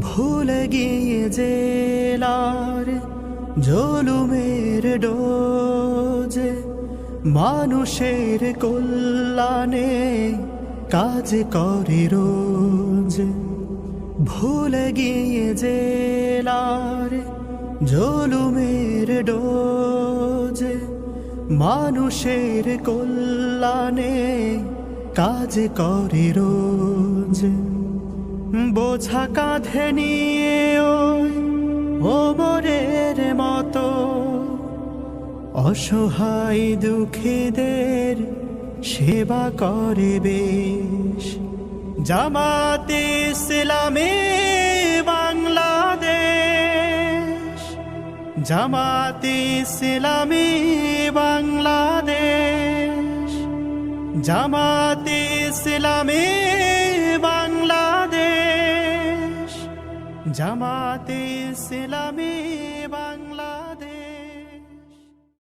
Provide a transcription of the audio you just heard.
ভুলে গিয়ে জেলার জলুমের ডোজে। মানুষের কল্যাণে কাজ করে রোজ। ভুলে গিয়ে জেলার জলুমের ডোজে। মানুষের কল্যাণে কাজ করে রোজ। বোঝা কাঁধে নিয়ে ওমরের মতো। অসহায় দুঃখীদের সেবা করে বেশ। জামাতে ইসলামে বাংলাদেশ। জামাতে ইসলামী বাংলাদেশ। জামাতে ইসলামী বাংলাদেশ জামাতে ইসলামী বাংলাদেশ